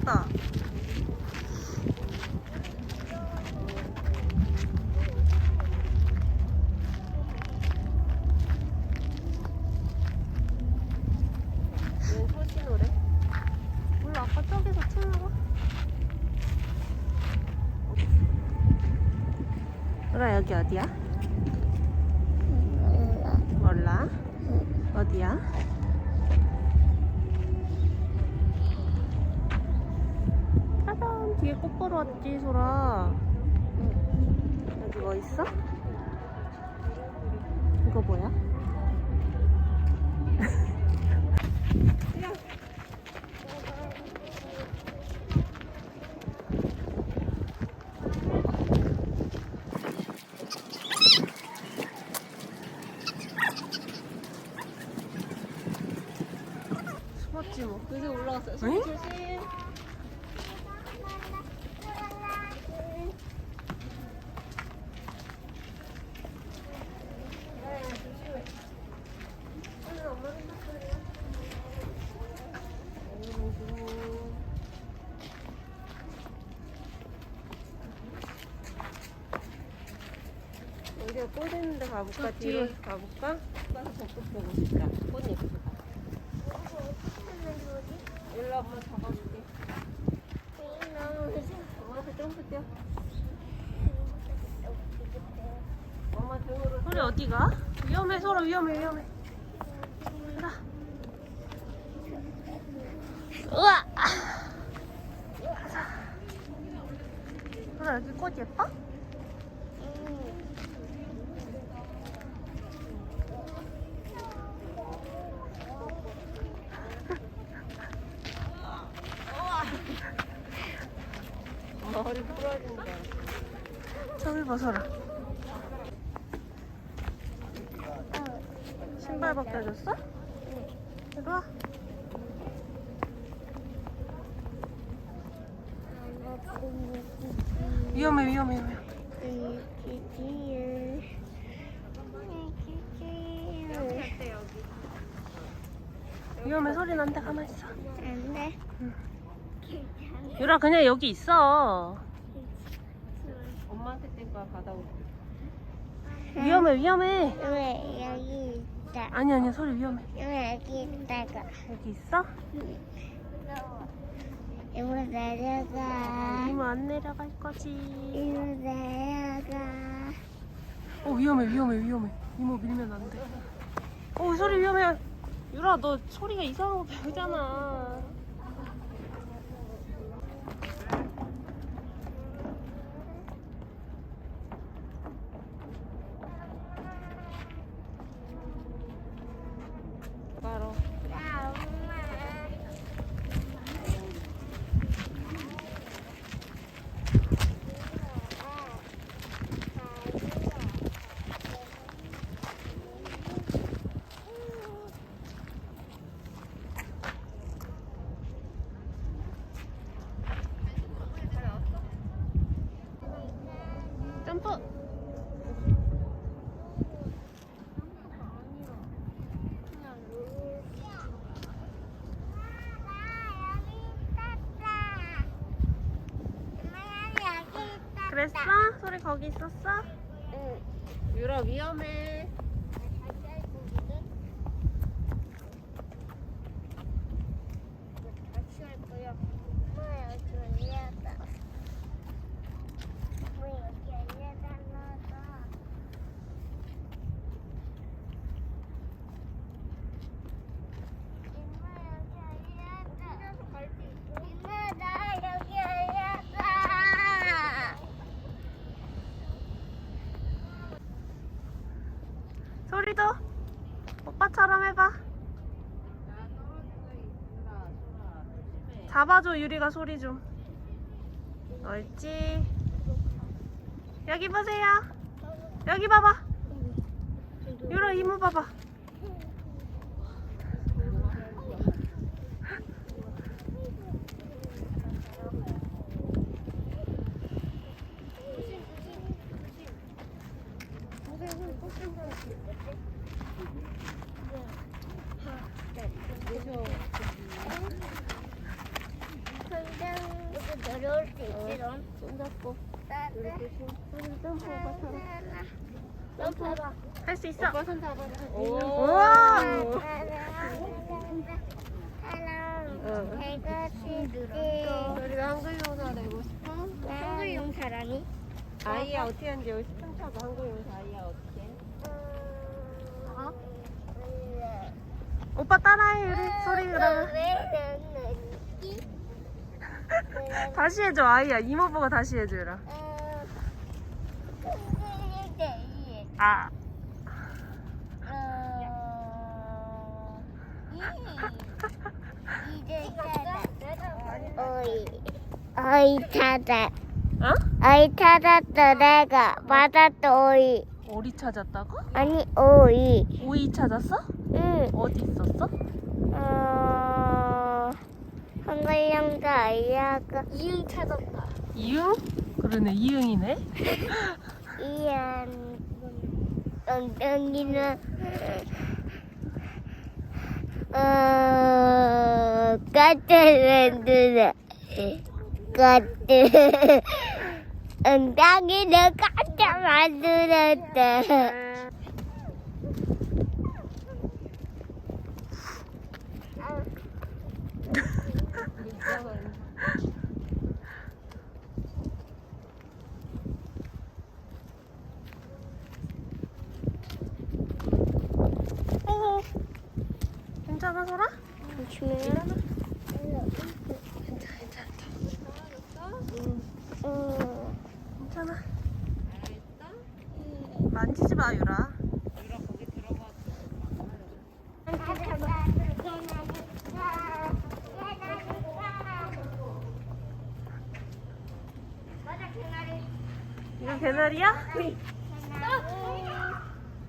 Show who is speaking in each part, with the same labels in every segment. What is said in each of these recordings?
Speaker 1: 다 들어가겠다 웬 소시 노래? 몰라 아까 저기서 틀어봐 소라 여기 어디야? 몰라 어디야? 짜잔 뒤에 왔지 소라 여기 뭐 있어? 이거 뭐야? 숨었지 뭐
Speaker 2: 여기 올라갔어요.
Speaker 1: 응?
Speaker 2: 조심.
Speaker 1: 우리가 꽃 있는데 가볼까?
Speaker 2: 저
Speaker 1: 뒤로
Speaker 2: 뒤에.
Speaker 1: 가볼까?
Speaker 2: 가서 벚꽃 보고 싶다.
Speaker 1: 꽃 예쁘다 일로 한번 잡아줄게 엄마한테 점프 뛰어 엄마 등으로 소리 어디 가? 위험해 서로 위험해 위험해 가라 우와 소라 여기 꽃 예뻐? 머리 부러진다 저기 벗어라. 신발 벗겨줬어? 이리 와 위험해 위험해 위험해. 위험해 소리 난데 가만 있어.
Speaker 2: 안돼.
Speaker 1: 유라 그냥 여기 있어 가다 올게 위험해 위험해
Speaker 2: 왜 여기 있다?
Speaker 1: 아니 아니 소리 위험해
Speaker 2: 왜 여기 있다가?
Speaker 1: 여기 있어?
Speaker 2: 이모 내려가.
Speaker 1: 이모 안 내려갈 거지
Speaker 2: 이모 내려가.
Speaker 1: 어 위험해 위험해 위험해 이모 밀면 안 돼 어 소리 위험해 유라 너 소리가 이상한 거 배우잖아 바로
Speaker 2: 나 엄마.
Speaker 1: 점프 그랬어? 소리 거기 있었어?
Speaker 2: 응.
Speaker 1: 유라 위험해 소리도 오빠처럼 해봐 잡아줘 유리가 소리 좀. 옳지? 여기 보세요. 여기 봐봐. 유라 이모 봐봐
Speaker 2: 근데 내려올 수 있지롱. 손 잡고. 이렇게 손 점프 오빠 타봐. 점프 해봐.
Speaker 3: 할 수 있어.
Speaker 2: 오빠 손 잡아.
Speaker 3: 우와.
Speaker 2: 사랑. 내가 진짜.
Speaker 3: 우리가 한글 용사 되고 싶어?
Speaker 2: 사랑이?
Speaker 3: 아이야 어떻게 하는지 여기 한글 용사 아이야 어떻게?
Speaker 2: 어?
Speaker 3: 오빠 따라해 우리 소리 그러면. 다시 해줘 아이야 이모부가 다시 해줘라. 아.
Speaker 2: 어이, 어이 찾아.
Speaker 3: 어?
Speaker 2: 어이 찾았어 내가 맞았어 어이.
Speaker 3: 오리 찾았다고?
Speaker 2: 아니 어이.
Speaker 3: 오이 찾았어?
Speaker 2: 응.
Speaker 3: 어디 있었어?
Speaker 2: 어. 한글영도 아이야가 이응 찾았다.
Speaker 3: 이응? 그러네 이응이네.
Speaker 2: 이안 엉덩이는 어 까뜨는데 까뜨 엉덩이는 까뜨 만들었다.
Speaker 3: 어. 괜찮아 소라?
Speaker 2: 조심해. 응.
Speaker 3: 괜찮아. 만지지 마 유라. 이거 개나리야?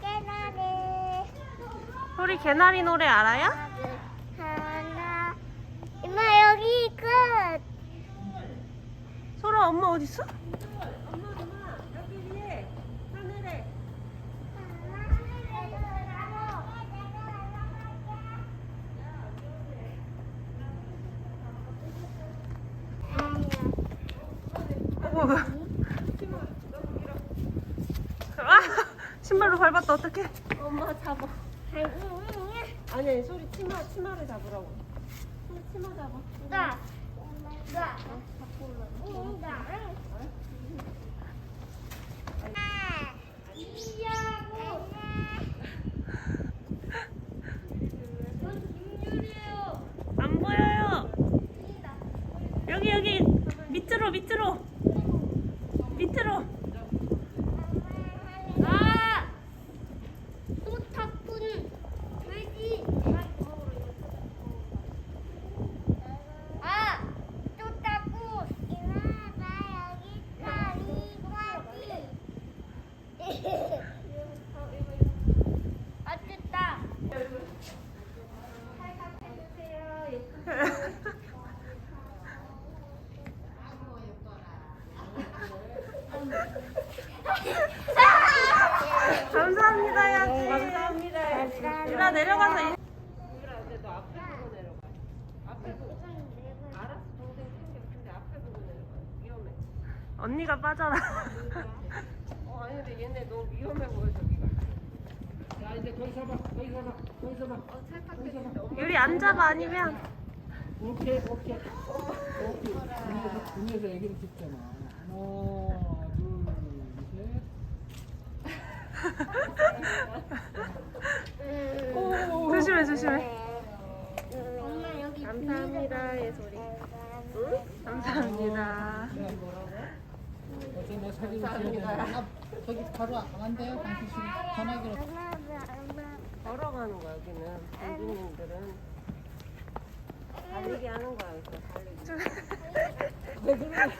Speaker 2: 깨나리
Speaker 3: 소리 개나리 노래 알아요?
Speaker 2: 하나 이마 여기 끝
Speaker 3: 소라 엄마 어디 있어? 아, 신발로 밟았다 어떡해? 엄마 잡아. 아니 소리 치마 치마를 잡으라고. 소리 치마 잡아.
Speaker 2: 나. 나. 나.
Speaker 3: 안 보여요. 여기 여기 밑으로 밑으로 밑으로.
Speaker 2: 아! 또 탔군. 돼지. 아! 또 탔고. 이마, 나 여기 있다. 이거지. 아, 됐다.
Speaker 3: 감사합니다 해야지. 감사합니다 해야지.
Speaker 2: 감사합니다.
Speaker 3: 유라 내려가서. 이- 유라 근데 너 앞에 보고 내려가. 앞에 보고. 알았어 동생 챙겨. 근데 앞에 보고 내려가. 위험해. 언니가 빠져라. 어 아니 근데 얘네 너무 위험해 보여 저기가.
Speaker 4: 자 이제 거기 서봐 거기 서봐 거기 서봐
Speaker 3: 어 엄마. 유리 앉아봐 아니면.
Speaker 4: 오케이 오케이 오케이 분에서 분에서 애기를 찍잖아 하나 둘셋
Speaker 3: 조심해 조심해.
Speaker 2: 엄마 여기
Speaker 3: 감사합니다 예솔이. 응? 감사합니다.
Speaker 4: 사진 저기 바로 안 돼요? 당신 전화기로.
Speaker 3: 걸어가는 거야 여기는. 공주님들은. 달리기 하는 거야 여기서 달리기. 왜 그래?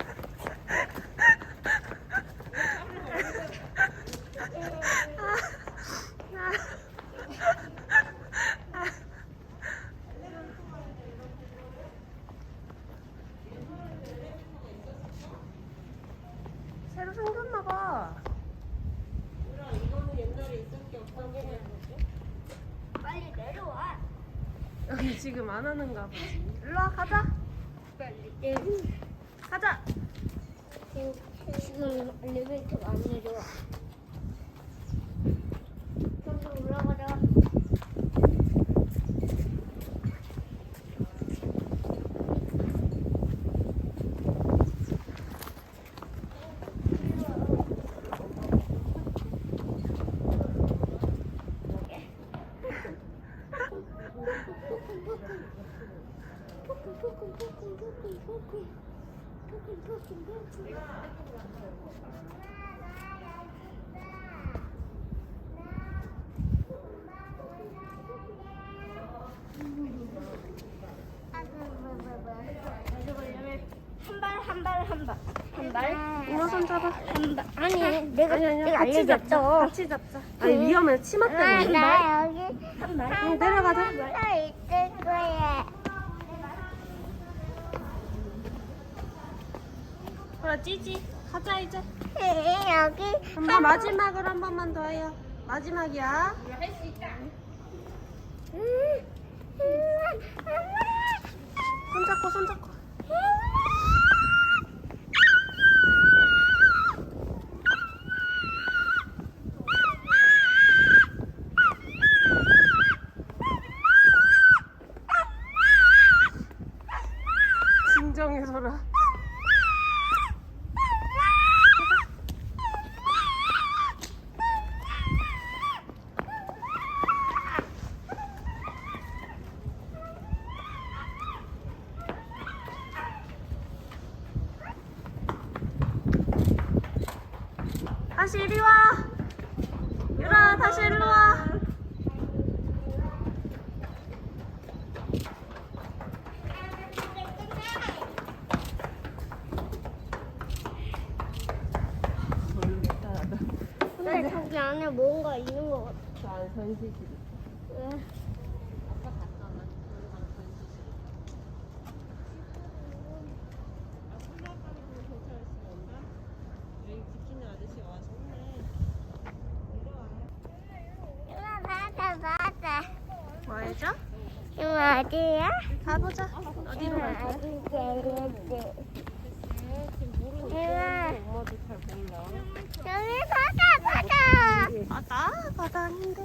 Speaker 3: 새로 생겼나 봐. 이거는 옛날에 여기 지금 안 하는가 보지. 일로 와 가자. 가자.
Speaker 2: 지금 엘리베이터가 안 내려와. 한발한발한 발.
Speaker 3: 이모 손 잡아.
Speaker 2: 한 발. 아니 내가
Speaker 3: 아니 아니야.
Speaker 2: 내가
Speaker 3: 같이 잡자.
Speaker 2: 알려줬어.
Speaker 3: 같이 잡자. 아니 위험해. 치마 때문에.
Speaker 2: 나 여기 한 발.
Speaker 3: 응, 내려가자. 그래 찌지. 가자 이제.
Speaker 2: 여기
Speaker 3: 한번 마지막으로 한 번만 더 해요. 마지막이야. 손 잡고 손 잡고. 진정해서라. 다시 이리 와. 유라 다시 일로 와.
Speaker 2: 저기 안에 뭔가 있는 것 같아.
Speaker 3: 난 전시실.
Speaker 2: 왜?
Speaker 3: 아까 갔잖아. 여기 지키는 아저씨 와줬네.
Speaker 2: 이거 맞아 맞아.
Speaker 3: 뭐 해줘?
Speaker 2: 이거 어디야?
Speaker 3: 가보자. 어디로 갈까?
Speaker 2: 이거
Speaker 3: 엄마도 잘 몰라.
Speaker 2: 여기 바다 바다.
Speaker 3: 바다? 바다 아닌데.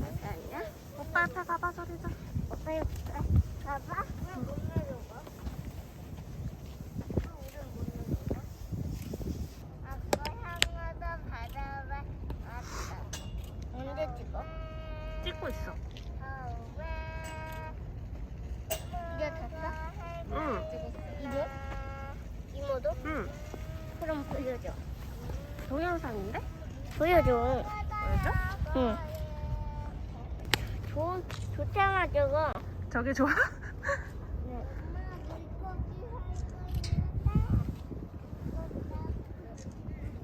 Speaker 2: 바다냐?
Speaker 3: 오빠 앞에 가봐 소리자.
Speaker 2: 오빠 옆에 가봐. 못 내려가. 언제 찍어?
Speaker 3: 찍고 있어.
Speaker 2: 이제 됐어?
Speaker 3: 응.
Speaker 2: 이모? 이모도?
Speaker 3: 응.
Speaker 2: 그럼 보여줘.
Speaker 3: 동영상인데?
Speaker 2: 보여줘.
Speaker 3: 보여줘?
Speaker 2: 응. 좋, 좋잖아, 저거.
Speaker 3: 저게 좋아?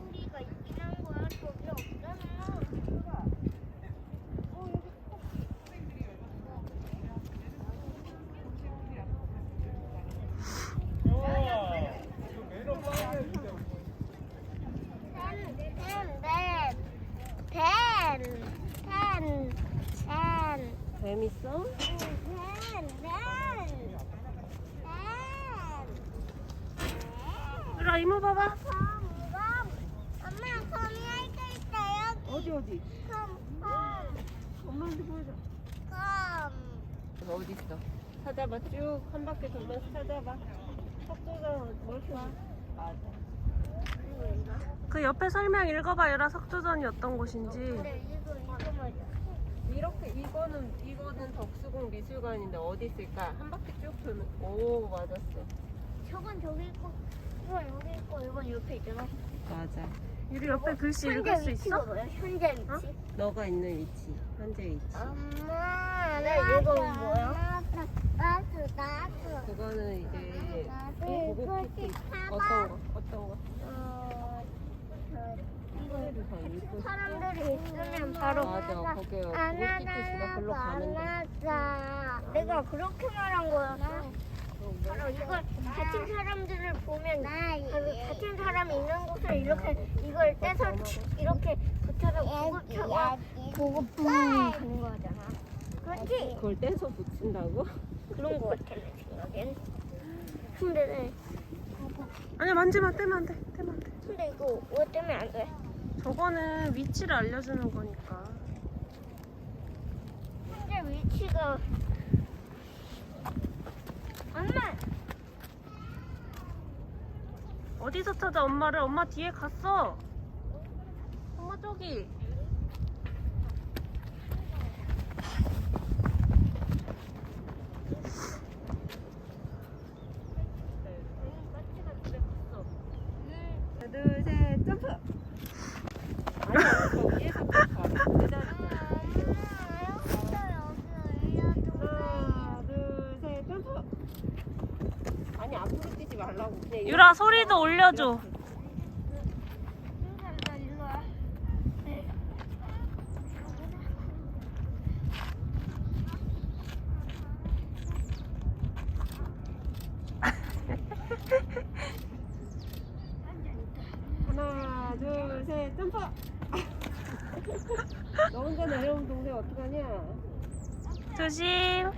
Speaker 2: 우리가 있긴 한 거야. 저기 없잖아. 펜, 펜, 펜, 펜.
Speaker 3: 유라 이모 봐봐.
Speaker 2: 엄마, 컴이 할때 있어요.
Speaker 3: 어디 어디?
Speaker 2: 컴, 컴,
Speaker 3: 엄마한테 보여줘.
Speaker 2: 컴.
Speaker 3: 어디 있어? 찾아봐 쭉 한 바퀴 돌면서 찾아봐. 석조전 뭘좋아 맞아. 그 옆에 설명 읽어봐 유라 석조전이 어떤 곳인지.
Speaker 2: 맞아.
Speaker 3: 이렇게 이거는 이거는 덕수궁 미술관인데 어디 있을까? 한 바퀴 쭉 돌면 오 맞았어.
Speaker 2: 저건 저기 있고, 이건 여기 있고, 이건 옆에 있잖아.
Speaker 3: 맞아. 유리 옆에 글씨
Speaker 2: 현재
Speaker 3: 읽을 수 있어?
Speaker 2: 뭐야? 현재 위치?
Speaker 3: 너가 있는 위치, 현재 위치.
Speaker 2: 엄마, 네, 이거 뭐야? 나도, 나도.
Speaker 3: 그거는 이제
Speaker 2: 나도
Speaker 3: 고급
Speaker 2: 이거
Speaker 3: 키티.
Speaker 2: 사봐.
Speaker 3: 어떤 거? 어떤 거?
Speaker 2: 어,
Speaker 3: 이거를 더 읽고 싶어?
Speaker 2: 사람들이 있으면 바로
Speaker 3: 맞아, 키티스가 글로 가면 돼.
Speaker 2: 돼. 내가 그렇게 말한 거였어. 바로 이걸 같은 사람들을 보면 바로 같은 사람이 있는 곳을 이렇게 이걸 떼서 이렇게 붙여서 고급차가 고급품 가는 거잖아. 그렇지?
Speaker 3: 그걸 떼서 붙인다고?
Speaker 2: 그런 거 같아 내 생각엔. 근데
Speaker 3: 아니 만지면 떼면 안 돼. 떼면 안 돼.
Speaker 2: 근데 이거 왜 때문에 안 돼?
Speaker 3: 저거는 위치를 알려주는 거니까.
Speaker 2: 현재 위치가 엄마
Speaker 3: 어디서 찾아 엄마를? 엄마 뒤에 갔어. 엄마 저기. 하나, 둘, 셋, 점프. 아니야, 저 위에서 점프. 제자리. 하나, 둘, 셋, 점프. 아니 앞으로 뛰지 말라고. 그냥
Speaker 1: 유라 소리도 올려줘.
Speaker 3: 하나, 둘, 셋, 점프! 너 혼자 내려오면 동생 어떡하냐?
Speaker 1: 조심.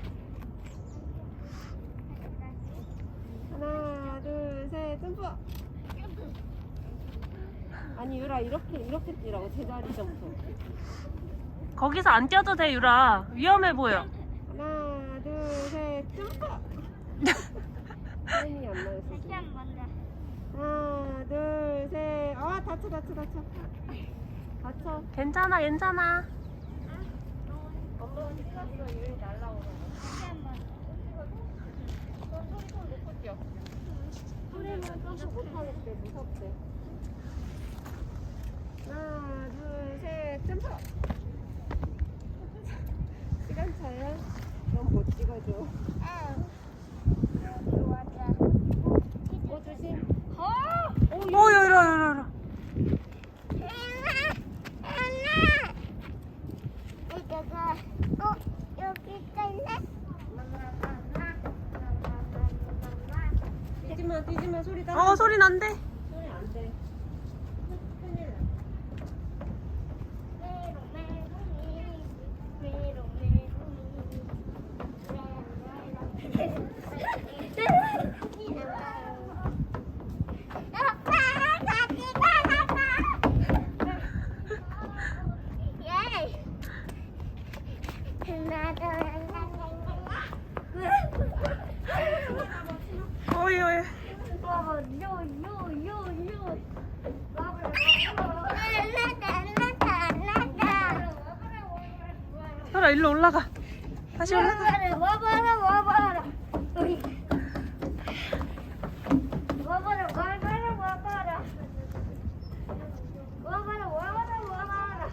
Speaker 3: 하나, 둘, 셋, 점프! 아니, 유라, 이렇게, 이렇게 뛰라고, 제자리 점프.
Speaker 1: 거기서 안 뛰어도 돼 유라. 위험해 보여.
Speaker 3: 하나, 둘, 셋, 점프! 타이밍이 안 나였어.
Speaker 2: 다시. 한 번 더.
Speaker 3: 하나, 둘, 셋, 아, 다쳐, 다쳐, 다쳐. 다쳐.
Speaker 1: 괜찮아 괜찮아.
Speaker 3: 엄마가 뛰었어, 유리 날라오는
Speaker 2: 다시 한 번.
Speaker 3: 거. 소리 좀 놓고 뛰어. 소리는 점프 못하겠대, 무섭대. 하나, 둘, 셋, 점프! 시간 차야? 넌못 찍어줘. 어, 조심.
Speaker 1: 유라.
Speaker 2: 어, 여기 있네.
Speaker 3: 뛰지마, 뛰지마, 소리 나.
Speaker 1: 어 소리 난대.
Speaker 3: 소리 안 돼. 큰일 나.
Speaker 1: 오이 오이. 유라 일로 올라가. 다시 올라가.
Speaker 2: 와봐라 와봐라 와봐라 와봐라 와봐라 와봐라 와봐라 와봐라.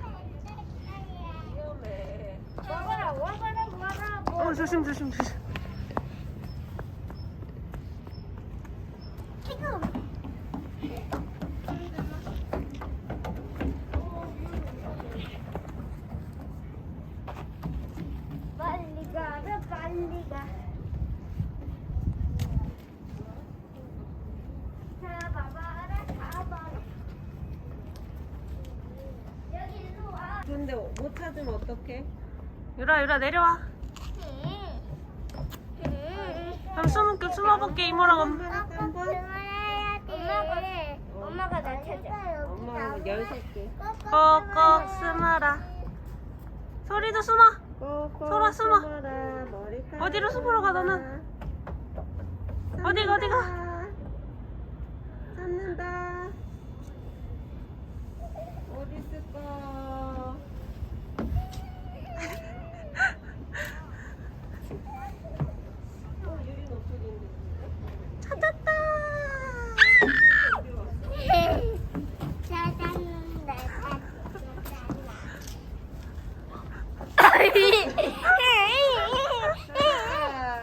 Speaker 2: 와봐라 와봐라 와봐라
Speaker 1: 어 조심 조심 조심.
Speaker 2: 지금 빨리 가라 빨리 가 잡아봐라 잡아라 여기 일로 와
Speaker 3: 찾으면 어떡해?
Speaker 1: 유라 유라 내려와. 그럼 숨을게 숨어볼게 이모랑 엄마.
Speaker 2: 엄마가 엄마가 나 찾아.
Speaker 3: 엄마는 열섯 개.
Speaker 1: 꼭꼭 숨어라. 소리도 숨어.
Speaker 3: 꼭꼭
Speaker 1: 소라, 숨어.
Speaker 3: 숨어라, 머리카락
Speaker 1: 어디로 숨으러 가, 너는? 어디 가, 어디 가?
Speaker 3: 찾는다. 어디 있을까? 어, 유리 높은데.
Speaker 1: 찾았다.
Speaker 2: 찾았는데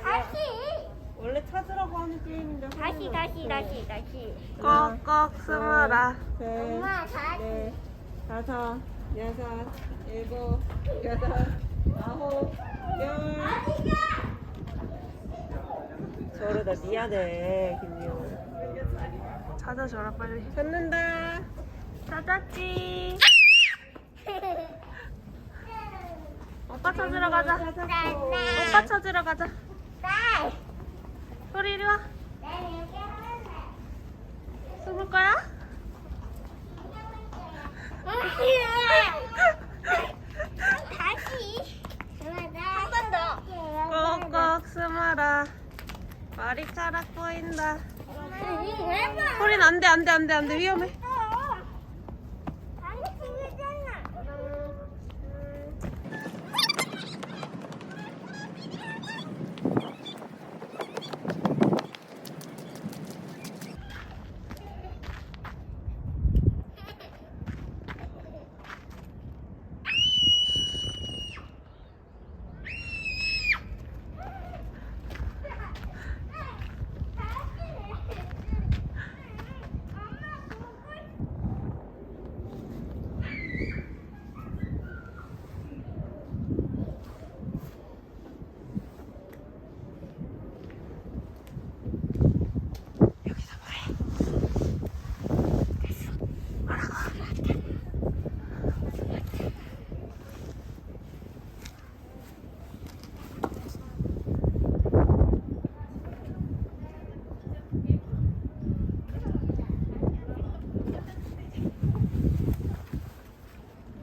Speaker 2: 다시
Speaker 3: 원래 찾으라고 하는 게임인데.
Speaker 2: 다시 다시 다시 다시
Speaker 1: 꼭꼭 숨어라.
Speaker 3: 셋,
Speaker 2: 엄마 다시
Speaker 3: 넷, 다섯, 여섯, 일곱, 여덟, 아홉, 열. 저러다 미안해, 김미호.
Speaker 1: 찾아줘라 빨리. 오빠 찾으러 가자. 오빠 찾으러 가자. 소리 이리 와. 숨을 거야?
Speaker 2: 다시 한 번 더.
Speaker 1: 꼭꼭 숨어라. 머리 카락 보인다.
Speaker 2: 소리
Speaker 1: 소린 안돼 안돼 안돼 안돼 위험해.
Speaker 2: 아니 그거잖아.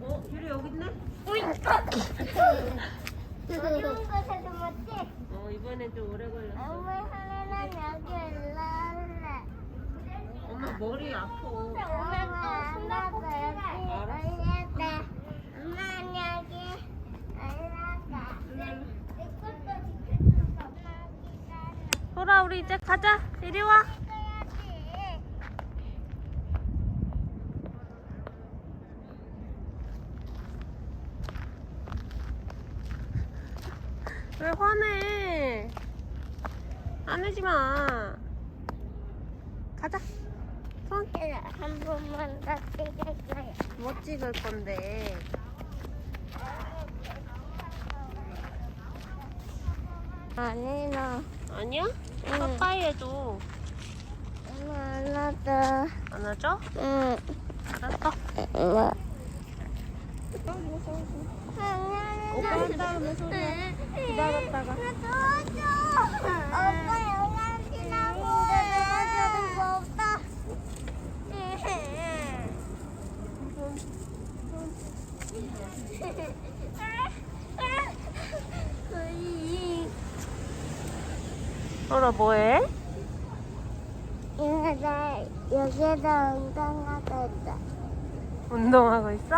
Speaker 3: 어? 유리 여기 있네?
Speaker 2: 어려운 곳에 숨었지?
Speaker 3: 어 이번엔 좀 오래 걸렸어
Speaker 2: 엄마 하나는 여기 올라올래.
Speaker 3: 엄마 머리 아파
Speaker 2: 엄마 또 숨바꼭질 올렸다. 엄마 여기 올라가. 내 것도 지켜주는 엄마기잖아.
Speaker 1: 소라 우리 이제 가자. 이리 와.
Speaker 2: 해야지.
Speaker 1: 왜 화내? 화내지 마. 가자. 손.
Speaker 2: 한 번만 더 찍을까요?
Speaker 1: 뭐 찍을 건데?
Speaker 2: 아니 나
Speaker 1: 아니야?
Speaker 2: 응.
Speaker 1: 가까이 해줘.
Speaker 2: 엄마 안 왔다.
Speaker 1: 안아줘?
Speaker 2: 응.
Speaker 1: 알았어.
Speaker 2: 없다.
Speaker 1: 소라 뭐해?
Speaker 2: 나 여기에다 운동하고 있어.
Speaker 1: 운동하고 있어?